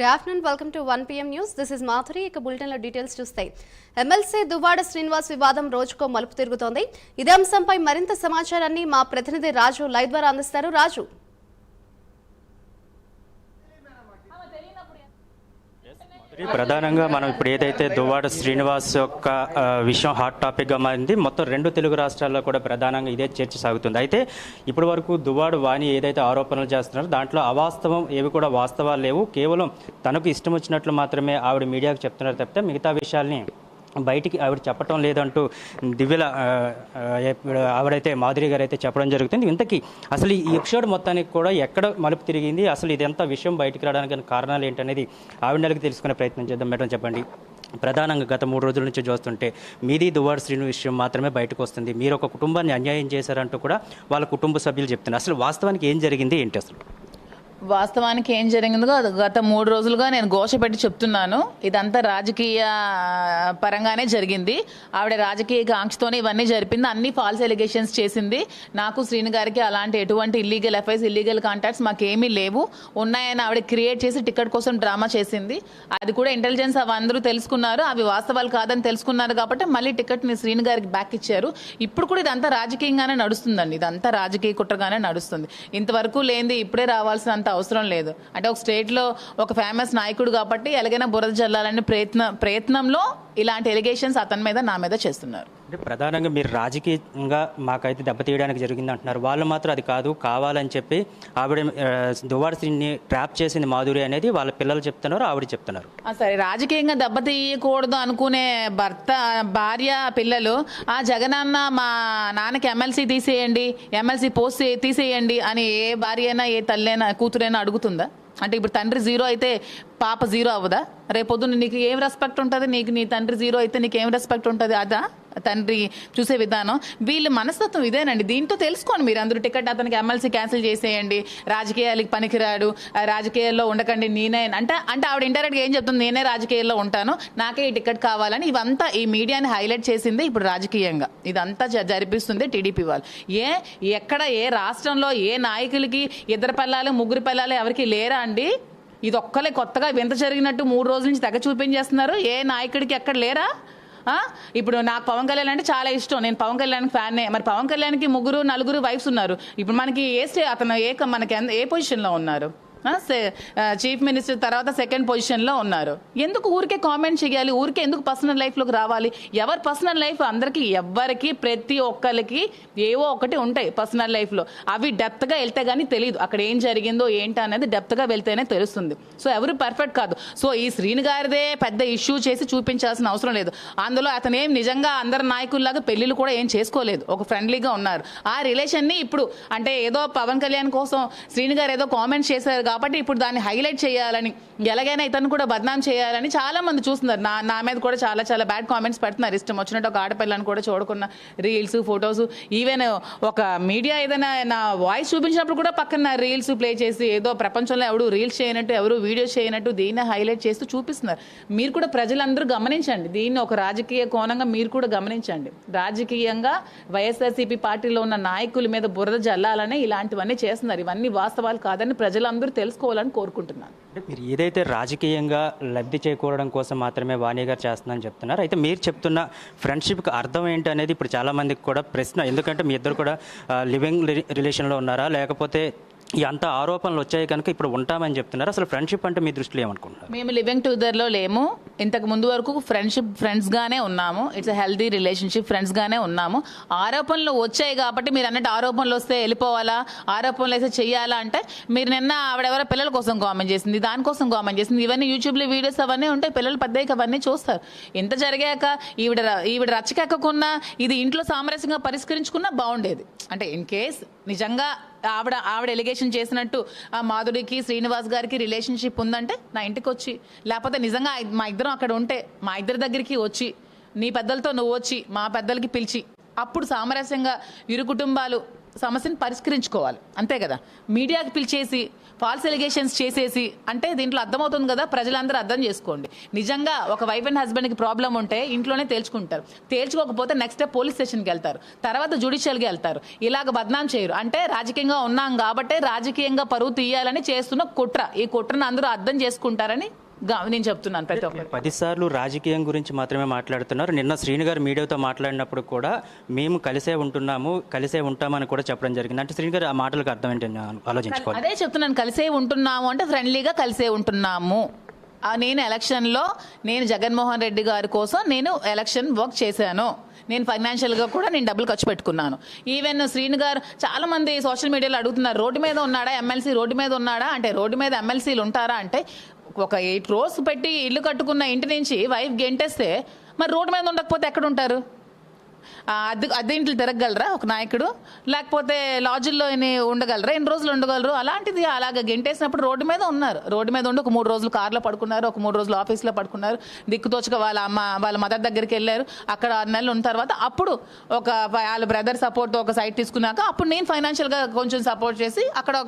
Good afternoon welcome to one PM news this is Madhuri ఇక బులెటిన్లో details చూస్తాయి MLC Duvvada Srinivas వివాదం రోజుకో మలుపు తిరుగుతోంది. ఇదే అంశంపై మరింత సమాచారాన్ని మా ప్రతినిధి రాజు లైవ్ ద్వారా అందిస్తారు. రాజు. ప్రధానంగా మనం ఇప్పుడు ఏదైతే దువ్వాడ శ్రీనివాస్ యొక్క విషయం హాట్ టాపిక్గా మారింది మొత్తం రెండు తెలుగు రాష్ట్రాల్లో కూడా ప్రధానంగా ఇదే చర్చ సాగుతుంది. అయితే ఇప్పటి వరకు దువ్వాడు వాణి ఏదైతే ఆరోపణలు చేస్తున్నారో దాంట్లో అవాస్తవం ఏవి కూడా వాస్తవాలు లేవు. కేవలం తనకు ఇష్టం వచ్చినట్లు మాత్రమే ఆవిడ మీడియాకు చెప్తున్నారు తప్పితే మిగతా విషయాల్ని బయటికి ఆవిడ చెప్పటం లేదంటూ దివ్యల ఆవిడైతే మాధురి గారు అయితే చెప్పడం జరుగుతుంది. ఇంతకీ అసలు ఈ ఎపిసోడ్ మొత్తానికి కూడా ఎక్కడ మలుపు తిరిగింది? అసలు ఇదంతా విషయం బయటికి రావడానికి కారణాలు ఏంటనేది ఆవిడ నెలకి తెలుసుకునే ప్రయత్నం చేద్దాం. మేడం చెప్పండి. ప్రధానంగా గత మూడు రోజుల నుంచి చూస్తుంటే మీది దువ్వాడు శ్రీను విషయం మాత్రమే బయటకు వస్తుంది. మీరు ఒక కుటుంబాన్ని అన్యాయం చేశారంటూ కూడా వాళ్ళ కుటుంబ సభ్యులు చెప్తున్నారు. అసలు వాస్తవానికి ఏం జరిగింది? ఏంటి అసలు? వాస్తవానికి ఏం జరిగిందో అది గత మూడు రోజులుగా నేను ఘోష పెట్టి చెప్తున్నాను. ఇదంతా రాజకీయ పరంగానే జరిగింది. ఆవిడ రాజకీయ కాంక్షతోనే ఇవన్నీ జరిపింది. అన్ని ఫాల్స్ ఎలిగేషన్స్ చేసింది. నాకు శ్రీను గారికి అలాంటి ఎటువంటి ఇల్లీగల్ ఎఫ్ఐస్ ఇల్లీగల్ కాంటాక్ట్స్ మాకేమీ లేవు. ఉన్నాయని ఆవిడ క్రియేట్ చేసి టికెట్ కోసం డ్రామా చేసింది. అది కూడా ఇంటెలిజెన్స్ అవి అందరూ తెలుసుకున్నారు. అవి వాస్తవాలు కాదని తెలుసుకున్నారు కాబట్టి మళ్ళీ టికెట్ని శ్రీను గారికి బ్యాక్ ఇచ్చారు. ఇప్పుడు కూడా ఇదంతా రాజకీయంగానే నడుస్తుందండి. ఇదంతా రాజకీయ కుట్రగానే నడుస్తుంది. ఇంతవరకు లేనిది ఇప్పుడే రావాల్సినంత అవసరం లేదు. అంటే ఒక స్టేట్లో ఒక ఫేమస్ నాయకుడు కాబట్టి ఎలాగైనా బురద జల్లాలని ప్రయత్న ప్రయత్నంలో ఇలాంటి ఎలిగేషన్స్ అతని మీద నా మీద చేస్తున్నారు. అంటే ప్రధానంగా మీరు రాజకీయంగా మాకైతే దెబ్బతీయడానికి జరిగింది అంటున్నారు వాళ్ళు మాత్రం అది కాదు కావాలని చెప్పి ఆవిడ ఆ, ట్రాప్ చేసింది మాధురి అనేది వాళ్ళ పిల్లలు చెప్తున్నారు ఆవిడ చెప్తున్నారు. సరే రాజకీయంగా దెబ్బతీయకూడదు అనుకునే భర్త భార్య పిల్లలు ఆ జగనన్న మా నాన్నకి ఎమ్మెల్సీ తీసేయండి ఎమ్మెల్సీ పోస్ట్ తీసేయండి అని ఏ భార్య అయినా ఏ తల్లైనా కూతురైనా అడుగుతుందా? అంటే ఇప్పుడు తండ్రి జీరో అయితే పాప జీరో అవ్వదా? రేపొద్దున నీకు ఏం రెస్పెక్ట్ ఉంటుంది? నీకు నీ తండ్రి జీరో అయితే నీకు ఏం రెస్పెక్ట్ ఉంటుంది? అదా? తండ్రి చూసే విధానం. వీళ్ళ మనస్తత్వం ఇదేనండి. దీంతో తెలుసుకోండి మీరు అందరూ. టికెట్ అతనికి ఎమ్మెల్సీ క్యాన్సిల్ చేసేయండి. రాజకీయాలకి పనికిరాడు. రాజకీయాల్లో ఉండకండి. నేనే అంటే అంటే ఆవిడ ఇండైరెక్ట్గా ఏం చెప్తుంది? నేనే రాజకీయాల్లో ఉంటాను. నాకే ఈ టికెట్ కావాలని ఇవంతా ఈ మీడియాని హైలైట్ చేసింది ఇప్పుడు రాజకీయంగా. ఇదంతా జ- జరిపిస్తుంది టీడీపీ వాళ్ళు. ఏ ఎక్కడ ఏ రాష్ట్రంలో ఏ నాయకులకి ఇద్దరు పిల్లలు ముగ్గురు పిల్లలు ఎవరికి లేరా అండి? ఇది ఒక్కలే కొత్తగా వింత జరిగినట్టు మూడు రోజుల నుంచి తెగ చూపించేస్తున్నారు. ఏ నాయకుడికి ఎక్కడ లేరా? ఇప్పుడు నాకు పవన్ కళ్యాణ్ అంటే చాలా ఇష్టం. నేను పవన్ కళ్యాణ్ ఫ్యాన్నే మరి పవన్ కళ్యాణ్కి ముగ్గురు నలుగురు వైఫ్స్ ఉన్నారు. ఇప్పుడు మనకి ఏ స్టే అతను ఏ మనకి ఏ పొజిషన్లో ఉన్నారు? చీఫ్ మినిస్టర్ తర్వాత సెకండ్ పొజిషన్లో ఉన్నారు. ఎందుకు ఊరికే కామెంట్ చేయాలి? ఊరికే ఎందుకు పర్సనల్ లైఫ్లోకి రావాలి? ఎవరి పర్సనల్ లైఫ్ అందరికీ ఎవ్వరికి ప్రతి ఒక్కరికి ఏవో ఒకటి ఉంటాయి పర్సనల్ లైఫ్లో. అవి డెప్త్గా వెళ్తే కానీ తెలియదు అక్కడ ఏం జరిగిందో ఏంటి అనేది డెప్త్గా వెళ్తేనే తెలుస్తుంది. సో ఎవరు పర్ఫెక్ట్ కాదు. సో ఈ శ్రీని గారిదే పెద్ద ఇష్యూ చేసి చూపించాల్సిన అవసరం లేదు. అందులో అతను ఏం నిజంగా అందరి నాయకుల్లాగా పెళ్ళిళ్ళు కూడా ఏం చేసుకోలేదు. ఒక ఫ్రెండ్లీగా ఉన్నారు. ఆ రిలేషన్ని ఇప్పుడు అంటే ఏదో పవన్ కళ్యాణ్ కోసం శ్రీని గారు ఏదో కామెంట్ చేశారు కాబట్టి ఇప్పుడు దాన్ని హైలైట్ చేయాలని ఎలాగైనా ఇతను కూడా బద్నాం చేయాలని చాలా మంది చూస్తున్నారు. నా నా మీద కూడా చాలా చాలా బ్యాడ్ కామెంట్స్ పెడుతున్నారు. ఇష్టం వచ్చినట్టు ఒక ఆడపిల్లని కూడా చూడకున్న రీల్స్ ఫొటోస్ ఈవెన్ ఒక మీడియా ఏదైనా నా వాయిస్ చూపించినప్పుడు కూడా పక్కన రీల్స్ ప్లే చేసి ఏదో ప్రపంచంలో ఎవడు రీల్స్ చేయనట్టు ఎవరు వీడియోస్ చేయనట్టు దీన్ని హైలైట్ చేస్తూ చూపిస్తున్నారు. మీరు కూడా ప్రజలందరూ గమనించండి. దీన్ని ఒక రాజకీయ కోణంగా మీరు కూడా గమనించండి. రాజకీయంగా వైఎస్ఆర్సీపీ పార్టీలో ఉన్న నాయకుల మీద బురద జల్లాలని ఇలాంటివన్నీ చేస్తున్నారు. ఇవన్నీ వాస్తవాలు కాదని ప్రజలందరూ తెలుసుకోవాలని కోరుకుంటున్నాను. అంటే మీరు ఏదైతే రాజకీయంగా లబ్ధి చేకూరడం కోసం మాత్రమే వాణి గారు చేస్తున్నారని చెప్తున్నారు అయితే మీరు చెప్తున్న ఫ్రెండ్షిప్కి అర్థం ఏంటి అనేది ఇప్పుడు చాలామందికి కూడా ప్రశ్న. ఎందుకంటే మీ ఇద్దరు కూడా లివింగ్ రిలేషన్లో ఉన్నారా? లేకపోతే ఈ అంత ఆరోపణలు వచ్చాయి కనుక ఇప్పుడు ఉంటామని చెప్తున్నారు. అసలు ఫ్రెండ్షిప్ అంటే మీ దృష్టిలో ఏమనుకుంటున్నారు? మేము లివింగ్ టుగెదర్లో లేము. ఇంతకు ముందు వరకు ఫ్రెండ్షిప్ ఫ్రెండ్స్గానే ఉన్నాము. ఇట్స్ హెల్దీ రిలేషన్షిప్ ఫ్రెండ్స్గానే ఉన్నాము. ఆరోపణలు వచ్చాయి కాబట్టి మీరు అన్నట్టు ఆరోపణలు వస్తే వెళ్ళిపోవాలా? ఆరోపణలు అయితే చెయ్యాలా అంటే మీరు నిన్న ఆవిడెవరో పిల్లల కోసం కామెంట్ చేసింది దానికోసం కామెంట్ చేసింది. ఇవన్నీ యూట్యూబ్లో వీడియోస్ అవన్నీ ఉంటాయి. పిల్లలు పెద్దయ్యకి అవన్నీ చూస్తారు. ఇంత జరిగాక ఈవిడ ఈవిడ రచ్చకెక్కకున్నా ఇది ఇంట్లో సామరస్యంగా పరిష్కరించుకున్నా బాగుండేది. అంటే ఇన్ కేస్ నిజంగా ఆవిడ ఆవిడ ఎలిగేషన్ చేసినట్టు ఆ మాధురికి శ్రీనివాస్ గారికి రిలేషన్షిప్ ఉందంటే నా ఇంటికి వచ్చి. లేకపోతే నిజంగా మా ఇద్దరం అక్కడ ఉంటే మా ఇద్దరి దగ్గరికి వచ్చి. నీ పెద్దలతో నువ్వు వచ్చి మా పెద్దలకి పిలిచి. అప్పుడు సామరస్యంగా ఇరు కుటుంబాలు సమస్యను పరిష్కరించుకోవాలి. అంతే కదా? మీడియాకి పిలిచేసి ఫాల్స్ ఎలిగేషన్స్ చేసేసి అంటే దీంట్లో అర్థమవుతుంది కదా? ప్రజలందరూ అర్థం చేసుకోండి. నిజంగా ఒక వైఫ్ అండ్ హస్బెండ్కి ప్రాబ్లం ఉంటే ఇంట్లోనే తేల్చుకుంటారు. తేల్చుకోకపోతే నెక్స్ట్ డే పోలీస్ స్టేషన్కి వెళ్తారు. తర్వాత జుడిషియల్కి వెళ్తారు. ఇలాగ బద్నాం చేయరు. అంటే రాజకీయంగా ఉన్నాం కాబట్టే రాజకీయంగా పరువు తీయాలని చేస్తున్న కుట్ర. ఈ కుట్రను అందరూ అర్థం చేసుకుంటారని నేను చెప్తున్నాను ప్రతి ఒక్కరు పదిసార్లు రాజకీయం గురించి మాత్రమే మాట్లాడుతున్నారు. నిన్న శ్రీను గారు మీడియాతో మాట్లాడినప్పుడు కూడా మేము కలిసే ఉంటున్నాము కలిసే ఉంటామని కూడా చెప్పడం జరిగింది. అంటే శ్రీను గారు ఆ మాటలకు అర్థం ఏంటని ఆలోచించుకోవాలి. అదే చెప్తున్నాను కలిసే ఉంటున్నాము అంటే ఫ్రెండ్లీగా కలిసే ఉంటున్నాము. నేను ఎలక్షన్లో నేను జగన్మోహన్ రెడ్డి గారి కోసం నేను ఎలక్షన్ వర్క్ చేశాను. నేను ఫైనాన్షియల్గా కూడా నేను డబ్బులు ఖర్చు పెట్టుకున్నాను. ఈవెన్ శ్రీను గారు చాలా మంది సోషల్ మీడియాలో అడుగుతున్నారు రోడ్డు మీద ఉన్నాడా ఎమ్మెల్సీ రోడ్డు మీద ఉన్నాడా? అంటే రోడ్డు మీద ఎమ్మెల్సీలు ఉంటారా అంటే ఒక ఎయిట్ రోస్ పెట్టి ఇల్లు కట్టుకున్న ఇంటి నుంచి వైఫ్ గెంటేస్తే మరి రోడ్డు మీద ఉండకపోతే ఎక్కడ ఉంటారు అద్దె అద్దె ఇంట్లో తిరగగలరా ఒక నాయకుడు? లేకపోతే లాడ్జిల్లో ఉండగలరా? ఎన్ని రోజులు ఉండగలరు? అలాంటిది అలాగ గెంటేసినప్పుడు రోడ్డు మీద ఉన్నారు. రోడ్డు మీద ఉండి ఒక మూడు రోజులు కార్లో పడుకున్నారు ఒక మూడు రోజులు ఆఫీస్లో పడుకున్నారు. దిక్కుతోచక వాళ్ళ అమ్మ వాళ్ళ మదర్ దగ్గరికి వెళ్ళారు. అక్కడ ఆరు నెలలు ఉన్న తర్వాత అప్పుడు ఒక వాళ్ళ బ్రదర్ సపోర్ట్ ఒక సైట్ తీసుకున్నాక అప్పుడు నేను ఫైనాన్షియల్గా కొంచెం సపోర్ట్ చేసి అక్కడ ఒక